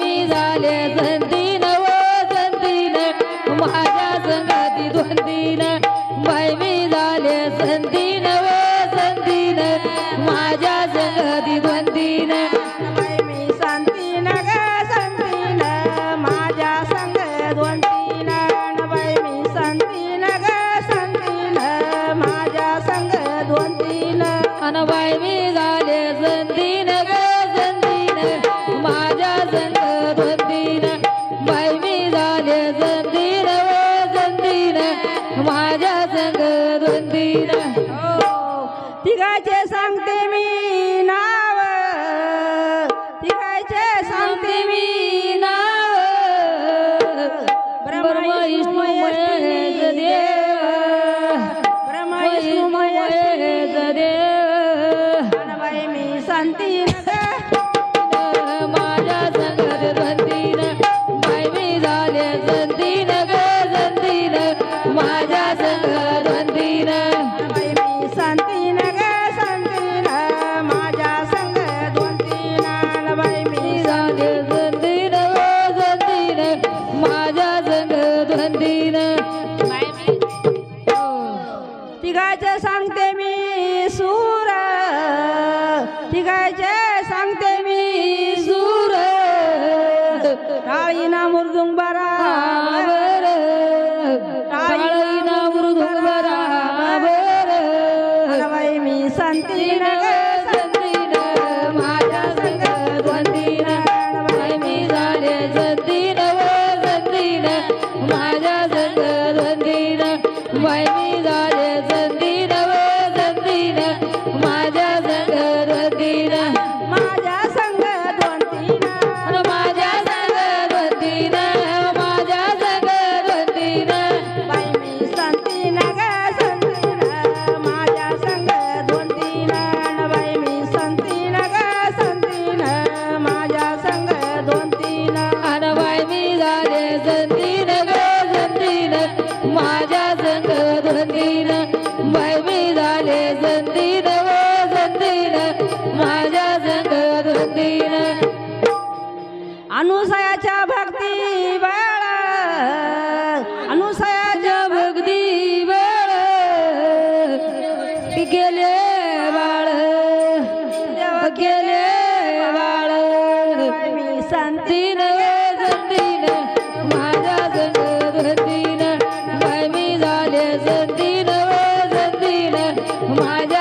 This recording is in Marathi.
मी झाले संधीन व संधीन माझ्या संघाती द्वंदीन मी झाले संधीन व संधीन माझ्या संघाती द्वंदीन मी संतीन ग संतीन. माझ्या संघ द्वंदीन मी तिघायचे सांगते मी नाव. तिघायचे सांगते मी नाव. ब्रह्म विष्णू महेश देव. ब्रह्म देव. मी शांती तिघाच सांगते मी सूर. तिघायचे सांगते मी सूर. काळी ना बराबर. काळीना मी माझ्या मी झाले जतीन तुम्हारे